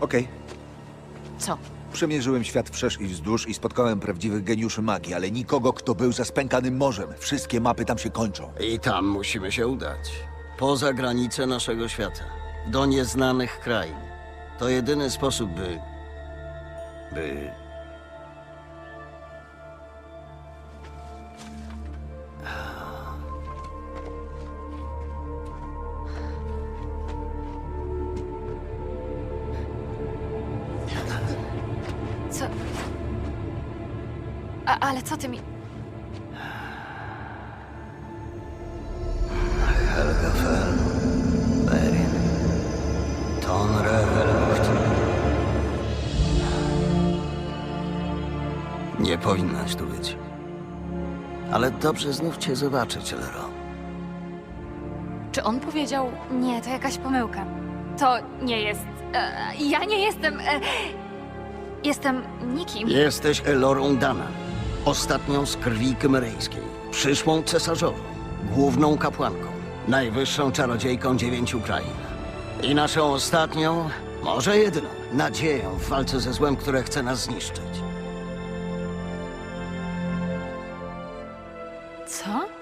Okej. Co? Przemierzyłem świat wszerz i wzdłuż i spotkałem prawdziwych geniuszy magii, ale nikogo, kto był za spękanym morzem. Wszystkie mapy tam się kończą. I tam musimy się udać. Poza granice naszego świata. Do nieznanych krain. To jedyny sposób, by... by... A, ale co ty mi... Helgafell, Berin, Tonre. Nie powinnaś tu być. Ale dobrze znów cię zobaczyć, Lero. Czy on powiedział... Nie, to jakaś pomyłka. To nie jest. E, ja nie jestem. E, jestem nikim. Jesteś Elorą Dana, Ostatnią z krwi kymeryjskiej, przyszłą cesarzową, główną kapłanką, najwyższą czarodziejką dziewięciu krain. I naszą ostatnią, może jedną, nadzieją w walce ze złem, które chce nas zniszczyć. Co?